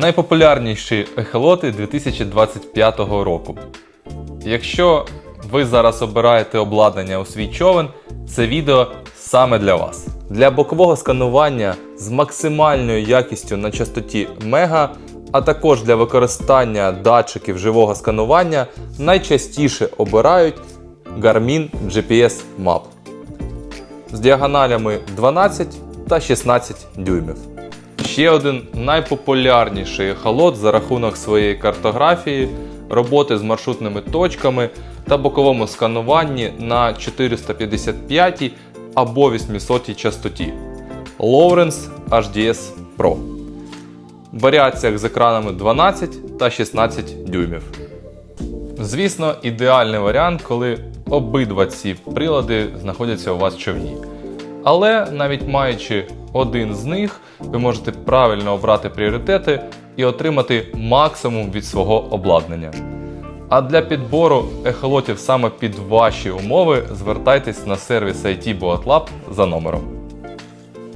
Найпопулярніші ехолоти 2025 року. Якщо ви зараз обираєте обладнання у свій човен, це відео саме для вас. Для бокового сканування з максимальною якістю на частоті Мега, а також для використання датчиків живого сканування найчастіше обирають Garmin GPS Map з діагоналями 12 та 16 дюймів. Ще один найпопулярніший ехолот за рахунок своєї картографії, роботи з маршрутними точками та боковому скануванні на 455 або 800 частоті Lowrance HDS Pro. В варіаціях з екранами 12 та 16 дюймів. Звісно, ідеальний варіант, коли обидва ці прилади знаходяться у вас в човні. Але навіть маючи один з них, ви можете правильно обрати пріоритети і отримати максимум від свого обладнання. А для підбору ехолотів саме під ваші умови звертайтесь на сервіс IT Boatlab за номером.